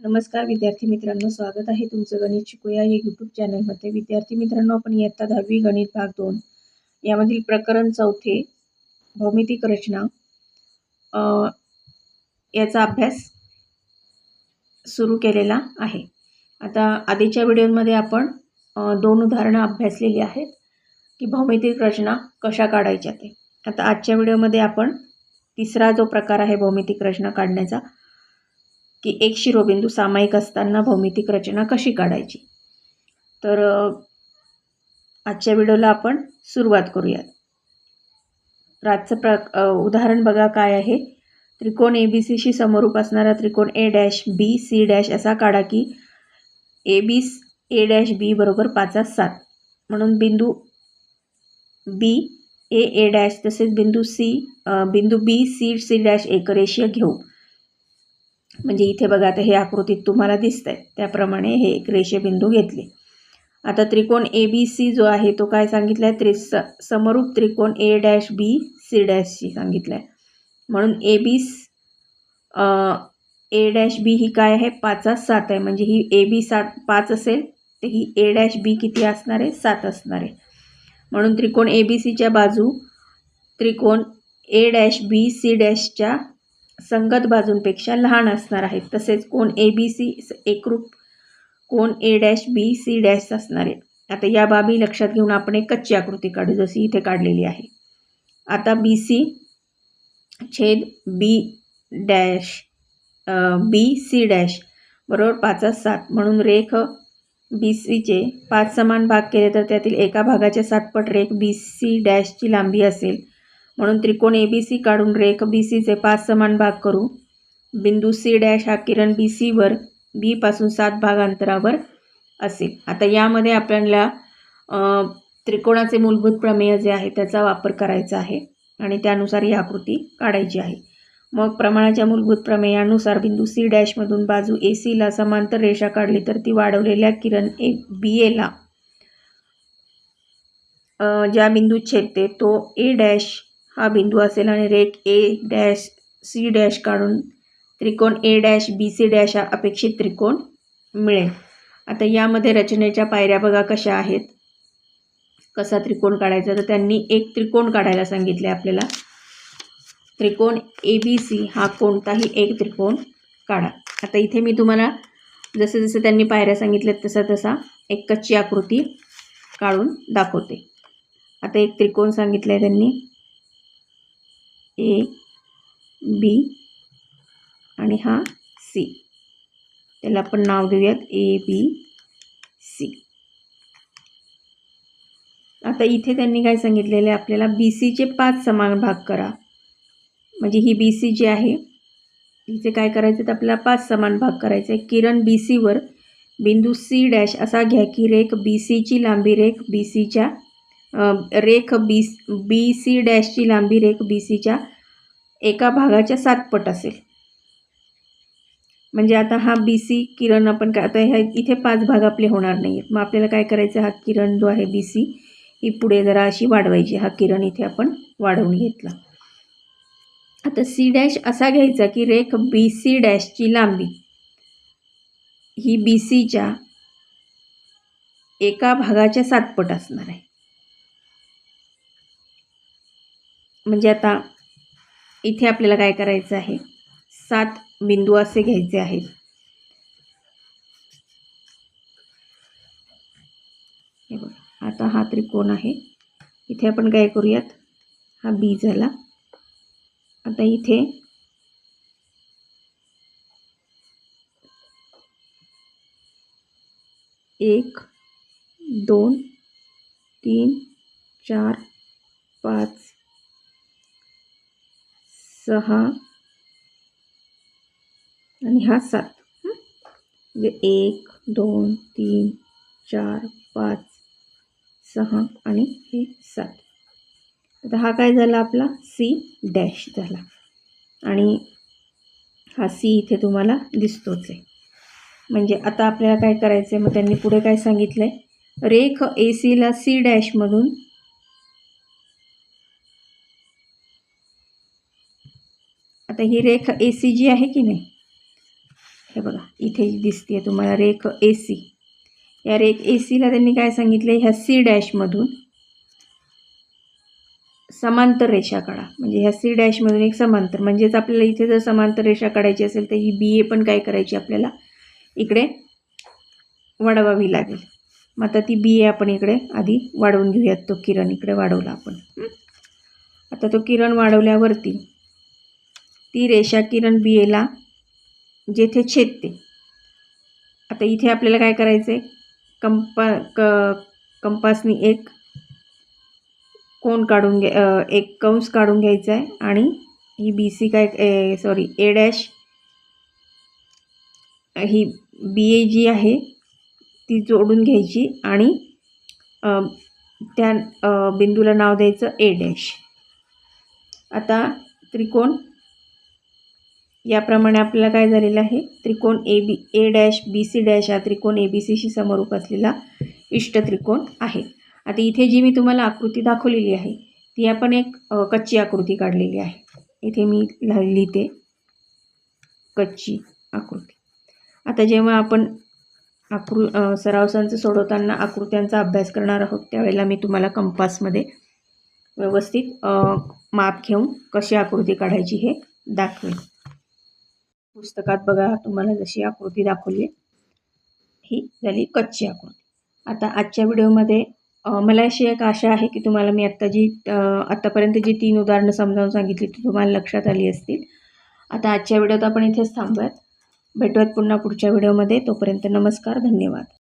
नमस्कार विद्यार्थी मित्रांनो स्वागत आहे तुमचं गणित शिकूया या यूट्यूब चॅनलमध्ये विद्यार्थी मित्रांनो आपण इयत्ता दहावी गणित भाग दोन यामधील प्रकरण चौथे भौमितिक रचना याचा अभ्यास सुरू केलेला आहे. आता आधीच्या व्हिडिओमध्ये आपण दोन उदाहरणं अभ्यासलेली आहेत की भौमितिक रचना कशा काढायच्या ते. आता आजच्या व्हिडिओमध्ये आपण तिसरा जो प्रकार आहे भौमितिक रचना काढण्याचा की एक शिरोबिंदू सामायिक असताना भौमितिक रचना कशी काढायची? तर आजच्या व्हिडिओला आपण सुरुवात करूयात. रातचं प्र उदाहरण बघा काय आहे. त्रिकोण ए बी सीशी समरूप असणारा त्रिकोण A dash B C dash असा काढा की ए बी ए डॅश बी बरोबर पाचा सात. म्हणून बिंदू बी ए ए डॅश तसेच बिंदू सी बिंदू बी सी सी डॅश एकरेषीय घेऊ. म्हणजे इथे बघा आता हे आकृतीत तुम्हाला दिसत आहे त्याप्रमाणे हे एक रेषेबिंदू घेतले. आता त्रिकोण ए बी सी जो आहे तो काय सांगितला आहे त्रि स समरूप त्रिकोण ए डॅश बी सी डॅशशी सांगितलं आहे म्हणून ए बी ए डॅश बी ही काय आहे? पाचात सात आहे. म्हणजे ही ए बी सात पाच असेल तर ही ए डॅश बी किती असणार आहे? सात असणार आहे. म्हणून त्रिकोण ए बी सीच्या बाजू त्रिकोण ए डॅश बी सी डॅशच्या संगत बाजूंपेक्षा लहान असणार आहेत. तसेच कोण ए बी सी एकरूप कोण A dash B C dash असणार आहे आता या बाबी लक्षात घेऊन आपण एक कच्ची आकृती काढू जशी इथे काढलेली आहे. आता बी सी छेद B dash B C dash बरोबर पाचच सात. म्हणून रेख बी सीचे पाच समान भाग केले तर त्यातील एका भागाच्या सातपट रेख बी सी डॅशची लांबी असेल. म्हणून त्रिकोण ए बी सी काढून रेख बी सीचे पाच समान भाग करू. बिंदू सी डॅश हा किरण बी सीवर बीपासून सात भाग अंतरावर असेल. आता यामध्ये आपल्याला त्रिकोणाचे मूलभूत प्रमेय जे आहे त्याचा वापर करायचा आहे आणि त्यानुसार ही आकृती काढायची आहे. मग प्रमाणाच्या मूलभूत प्रमेयानुसार बिंदू सी डॅशमधून बाजू ए सीला समांतर रेषा काढली तर ती वाढवलेल्या किरण ए बी एला ज्या बिंदूत छेदते तो ए डॅश हा बिंदू असेल आणि ray A dash C dash काढून त्रिकोण A dash B C dash हा अपेक्षित त्रिकोण मिळेल. आता यामध्ये रचनेच्या पायऱ्या बघा कशा आहेत. कसा त्रिकोण काढायचा? तर त्यांनी एक त्रिकोण काढायला सांगितले आपल्याला. त्रिकोण ए बी सी हा कोणताही एक त्रिकोण काढा. आता इथे मी तुम्हाला जसं जसं त्यांनी पायऱ्या सांगितल्यात तसा तसा एक कच्ची आकृती काढून दाखवते. आता एक त्रिकोण सांगितलं आहे त्यांनी. ए बी आणि हा सी त्याला आपण नाव देऊयात ए बी सी आता इथे त्यांनी काय सांगितलेलं आहे? आपल्याला बी सीचे पाच समान भाग करा. म्हणजे ही बी सी जी आहे हिचे काय करायचं तर आपल्याला पाच समान भाग करायचे आहे किरण बी सीवर बिंदू सी डॅश असा घ्या की रेख बी सीची लांबी रेख बी सीच्या रेख बी बी सी डॅशची लांबी रेख बी सीच्या एका भागाच्या सात पट असेल. म्हणजे आता हा बी सी किरण आपण काय आता ह्या इथे पाच भाग आपले होणार नाही आहेत मग आपल्याला काय करायचं? हा किरण जो आहे बी सी ही पुढे जरा अशी वाढवायची. हा किरण इथे आपण वाढवून घेतला. आता सी डॅश असा घ्यायचा की रेख बी सी डॅशची लांबी ही बी सीच्या एका भागाच्या सातपट असणार आहे. म्हणजे आता इथे आपल्याला काय करायचं आहे? सात बिंदू असे घ्यायचे आहेत. हे बघा आता हा त्रिकोण आहे. इथे आपण काय करूयात? हा बी झाला. आता इथे एक दोन तीन चार पाच सहा. आणि हा सात. म्हणजे एक दोन तीन चार पाच सहा आणि हे सात. आता हा काय झाला आपला? सी डॅश झाला. आणि हा सी इथे तुम्हाला दिसतोच आहे. म्हणजे आता आपल्याला काय करायचं आहे मग त्यांनी पुढे काय सांगितलं आहे रेख ए सीला सी डॅशमधून आता ही रेख ए सी जी आहे की नाही? हे बघा इथे दिसते आहे तुम्हाला रेख ए सी या रेख ए सीला त्यांनी काय सांगितलं ह्या सी डॅशमधून समांतर रेषा काढा. म्हणजे ह्या सी डॅशमधून एक समांतर. म्हणजेच आपल्याला इथे जर समांतर रेषा काढायची असेल तर ही बी ए पण काय करायची आपल्याला? इकडे वाढवावी लागेल. मग आता ती बी ए आपण इकडे आधी वाढवून घेऊयात. तो किरण इकडे वाढवला आपण. आता तो किरण वाढवल्यावरती ती रेषा किरण बी एला जेथे छेदते. आता इथे आपल्याला काय करायचं आहे कंपा क कंपासनी एक कोण काढून घ्या एक कंस काढून घ्यायचा आहे आणि ही बी सी काय सॉरी ए डॅश ही बी ए जी आहे ती जोडून घ्यायची आणि त्या बिंदूला नाव द्यायचं ए डॅश आता त्रिकोण याप्रमाणे आपल्याला काय झालेलं आहे? त्रिकोण A B A dash B C dash हा त्रिकोण ए बी सीशी समरूप असलेला इष्ट त्रिकोण आहे. आता इथे जी मी तुम्हाला आकृती दाखवलेली आहे ती आपण एक कच्ची आकृती काढलेली आहे. इथे मी लिहिते कच्ची आकृती. आता जेव्हा आपण आकृ सरावसांचं सोडवताना आकृत्यांचा अभ्यास करणार आहोत त्यावेळेला मी तुम्हाला कंपासमध्ये व्यवस्थित माप घेऊन कशी आकृती काढायची हे दाखवेन. पुस्तकात बघा तुम्हाला जशी आकृती दाखवली आहे ही झाली कच्ची आकृती. आता आजच्या व्हिडिओमध्ये मला अशी एक आशा आहे की तुम्हाला मी आत्ता जी आत्तापर्यंत जी तीन उदाहरणं समजावून सांगितली ती तुम्हाला लक्षात आली असतील. आता आजच्या व्हिडिओत आपण इथेच थांबूयात. भेटूयात पुन्हा पुढच्या व्हिडिओमध्ये. तोपर्यंत नमस्कार धन्यवाद.